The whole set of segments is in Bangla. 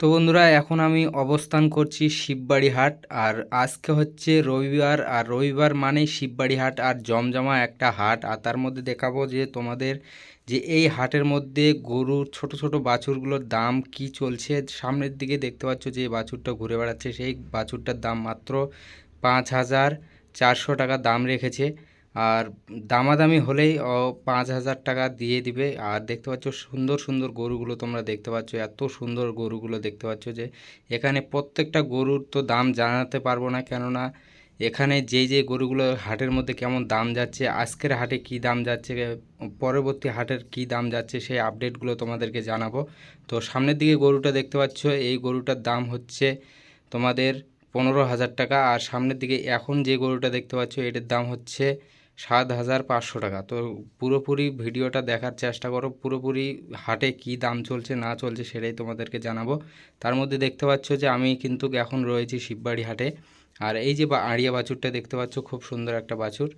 তো বন্ধুরা, এখন আমি অবস্থান করছি শিববাড়ি হাট আর আজকে হচ্ছে রবিবার, আর রবিবার মানেই শিববাড়ি হাট আর জমজমা একটা হাট, আর তার মধ্যে দেখাবো যে তোমাদের যে এই হাটের মধ্যে গরুর ছোট ছোট বাছুরগুলোর দাম কি চলছে। সামনের দিকে দেখতে পাচ্ছ যে বাছুরটা ঘুরে বেড়াচ্ছে, সেই বাছুরটার দাম মাত্র পাঁচ হাজার চারশো টাকা দাম রেখেছে। আর দামাদামি হলেই পাঁচ হাজার টাকা দিয়ে দিবে। আর দেখতে পাচ্ছ, সুন্দর সুন্দর গরুগুলো তোমরা দেখতে পাচ্ছ, এত সুন্দর গরুগুলো দেখতে পাচ্ছ যে, এখানে প্রত্যেকটা গরুর তো দাম জানাতে পারব না, কেননা এখানে যে যে গরুগুলো হাটের মধ্যে কেমন দাম যাচ্ছে, আজকের হাটে কি দাম যাচ্ছে, পরবর্তী হাটের কি দাম যাচ্ছে, সেই আপডেটগুলো তোমাদেরকে জানাব। তো সামনের দিকে গরুটা দেখতে পাচ্ছ, এই গরুটার দাম হচ্ছে তোমাদের পনেরো হাজার টাকা। আর সামনের দিকে এখন যে গরুটা দেখতে পাচ্ছ, এটার দাম হচ্ছে সাত হাজার পাঁচশো টাকা। তো পুরোপুরি ভিডিওটা দেখার চেষ্টা করো। পুরোপুরি হাটে কি দাম চলছে, না চলছে সেটাই তোমাদেরকে জানাব। তার মধ্যে দেখতে পাচ্ছ যে আমি কিন্তু এখন রয়েছি শিববাড়ি হাটে। আর এই যে আড়িয়া বাছুরটা দেখতে পাচ্ছ, খুব সুন্দর একটা বাছুর।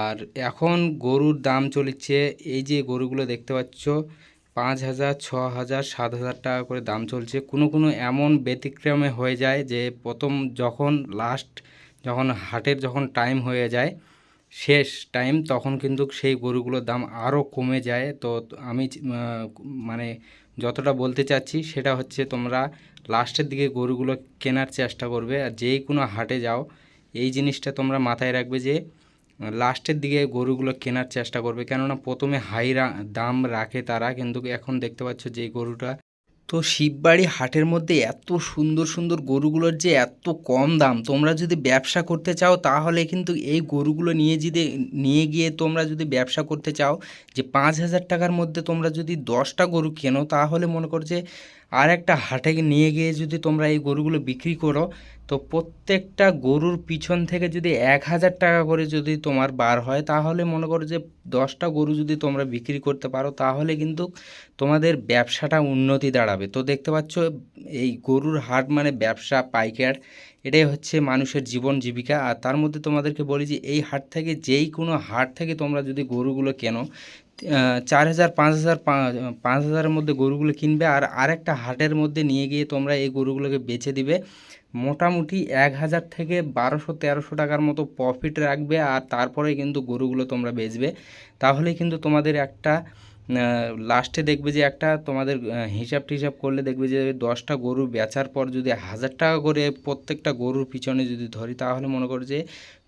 আর এখন গরুর দাম চলেছে, এই যে গরুগুলো দেখতে পাচ্ছ, পাঁচ হাজার, ছ হাজার, সাত হাজার টাকা করে দাম চলছে। কোনো কোনো এমন ব্যতিক্রমে হয়ে যায় যে প্রথম যখন লাস্ট যখন হাটের যখন টাইম হয়ে যায় শেষ টাইম তখন কিন্তু সেই গরুগুলোর দাম আরও কমে যায়। তো আমি মানে যতটা বলতে চাচ্ছি সেটা হচ্ছে তোমরা লাস্টের দিকে গরুগুলো কেনার চেষ্টা করবে আর যেই কোনো হাটে যাও, এই জিনিসটা তোমরা মাথায় রাখবে যে, লাস্টের দিকে গরুগুলো কেনার চেষ্টা করবে। কেননা প্রথমে হাই দাম রাখে তারা, কিন্তু এখন দেখতে পাচ্ছ যে গরুটা তো শিববাড়ি হাটের মধ্যে এত সুন্দর সুন্দর গরুগুলোর যে এত কম দাম, তোমরা যদি ব্যবসা করতে চাও তাহলে কিন্তু এই গরুগুলো নিয়ে যদি, নিয়ে গিয়ে তোমরা যদি ব্যবসা করতে চাও যে পাঁচ হাজার টাকার মধ্যে তোমরা যদি দশটা গরু কেনো তাহলে মনে করো যে আর একটা হাটে নিয়ে গিয়ে যদি তোমরা এই গরুগুলো বিক্রি করো, তো প্রত্যেকটা গরুর পিছন থেকে যদি এক হাজার টাকা করে যদি তোমার বার হয়, তাহলে মনে করো যে দশটা গরু যদি তোমরা বিক্রি করতে পারো, তাহলে কিন্তু তোমাদের ব্যবসাটা উন্নতি দাঁড়াবে। তো দেখতে পাচ্ছ, এই গরুর হাট মানে ব্যবসা, পাইকার, এটাই হচ্ছে মানুষের জীবন জীবিকা। আর তার মধ্যে তোমাদেরকে বলি যে, এই হাট থেকে যেই কোনো হাট থেকে তোমরা যদি গরুগুলো কেনো চার হাজার, পাঁচ হাজার, পাঁচ হাজারের মধ্যে গরুগুলো কিনবে আর আরেকটা হাটের মধ্যে নিয়ে গিয়ে তোমরা এই গরুগুলোকে বেচে দিবে। মোটামুটি এক হাজার থেকে বারোশো, তেরোশো টাকার মতো প্রফিট রাখবে আর তারপরে কিন্তু গরুগুলো তোমরা বেচবে। তাহলে কিন্তু তোমাদের একটা লাস্টে দেখবে যে একটা তোমাদের হিসাব টিসাব করলে দেখবে যে দশটা গরু বেচার পর যদি হাজার টাকা করে প্রত্যেকটা গরুর পিছনে যদি ধরি, তাহলে মনে করো যে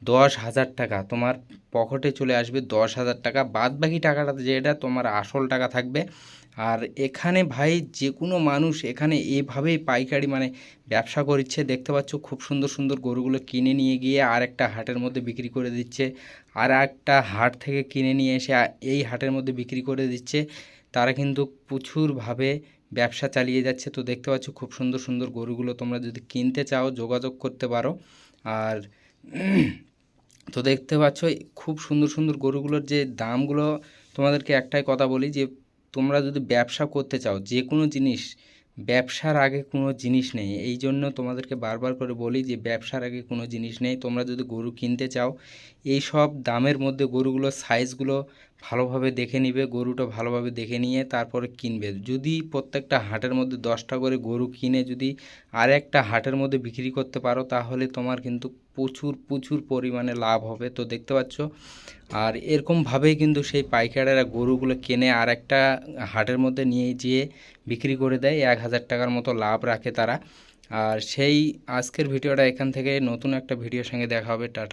দশ হাজার টাকা তোমার পকেটে চলে আসবে দশ হাজার টাকা। বাদ বাকি টাকাটা যেটা তোমার আসল টাকা থাকবে। আর এখানে ভাই যে কোনো মানুষ এখানে এভাবেই পাইকারি মানে ব্যবসা করছে। দেখতে পাচ্ছ খুব সুন্দর সুন্দর গরুগুলো কিনে নিয়ে গিয়ে আর একটা হাটের মধ্যে বিক্রি করে দিচ্ছে। আর একটা হাট থেকে কিনে নিয়ে এসে এই হাটের মধ্যে বিক্রি করে দিচ্ছে। তারা কিন্তু প্রচুরভাবে ব্যবসা চালিয়ে যাচ্ছে। তো দেখতে পাচ্ছ খুব সুন্দর সুন্দর গরুগুলো তোমরা যদি কিনতে চাও, যোগাযোগ করতে পারো। আর তো দেখতে পাচ্ছ খুব সুন্দর সুন্দর গরুগুলোর যে দামগুলো তোমাদেরকে একটাই কথা বলি যে, তোমরা যদি ব্যবসা করতে চাও যে কোনো জিনিস, ব্যবসার আগে কোনো জিনিস নেই। এই জন্য তোমাদেরকে বারবার করে বলি যে, ব্যবসার আগে কোনো জিনিস নেই। তোমরা যদি গরু কিনতে চাও, এই সব দামের মধ্যে গরুগুলোর সাইজগুলো ভালোভাবে দেখে নিবে, গরুটা ভালোভাবে দেখে নিয়ে তারপরে কিনবে। যদি প্রত্যেকটা হাটের মধ্যে দশটা করে গরু কিনে যদি আর একটা হাটের মধ্যে বিক্রি করতে পারো, তাহলে তোমার কিন্তু প্রচুর প্রচুর পরিমাণে লাভ হবে। তো দেখতে পাচ্ছ? আর এরকমভাবেই কিন্তু সেই পাইকারেরা গরুগুলো কেনে আর একটা হাটের মধ্যে নিয়ে যেয়ে বিক্রি করে দেয়। এক হাজার টাকার মতো লাভ রাখে তারা। আর সেই আজকের ভিডিওটা এখান থেকে। নতুন একটা ভিডিওর সঙ্গে দেখা হবে। টাটা।